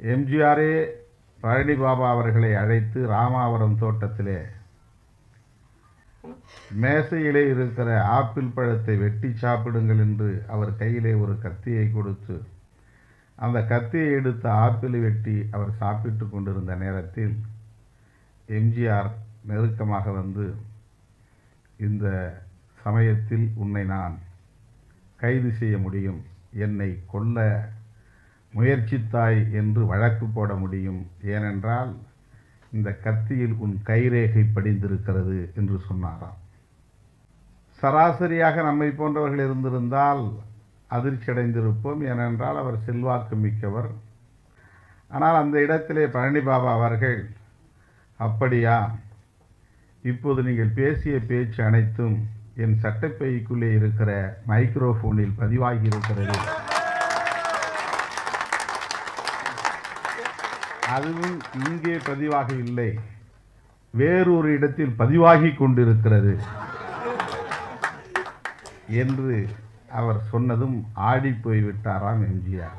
எம்ஜிஆரே பழனி பாபா அவர்களை அழைத்து ராமாவரம் தோட்டத்திலே மேசையிலே இருக்கிற ஆப்பிள் பழத்தை வெட்டி சாப்பிடுங்கள் என்று அவர் கையிலே ஒரு கத்தியை கொடுத்து அந்த கத்தியை எடுத்து ஆப்பிளை வெட்டி அவர் சாப்பிட்டு கொண்டிருந்த நேரத்தில் எம்ஜிஆர் நெருக்கமாக வந்து இந்த சமயத்தில் உன்னை நான் கைது செய்ய முடியும். என்னை கொல்ல முயற்சித்தாய் என்று வழக்கு போட முடியும். ஏனென்றால் இந்த கத்தியில் உன் கைரேகை படிந்திருக்கிறது என்று சொன்னாராம். சராசரியாக நம்மை போன்றவர்கள் இருந்திருந்தால் அதிர்ச்சி அடைந்திருப்போம் ஏனென்றால் அவர் செல்வாக்கு மிக்கவர். ஆனால் அந்த இடத்திலே பழனி பாபா அவர்கள் அப்படியா? இப்போது நீங்கள் பேசிய பேச்சு அனைத்தும் என் சட்டப்பைக்குள்ளே இருக்கிற மைக்ரோஃபோனில் பதிவாகி இருக்கிறது. அதுவும் இங்கே பதிவாக இல்லை. வேறொரு இடத்தில் பதிவாகி கொண்டிருக்கிறது என்று அவர் சொன்னதும் ஆடி போய்விட்டாராம் எம்ஜிஆர்.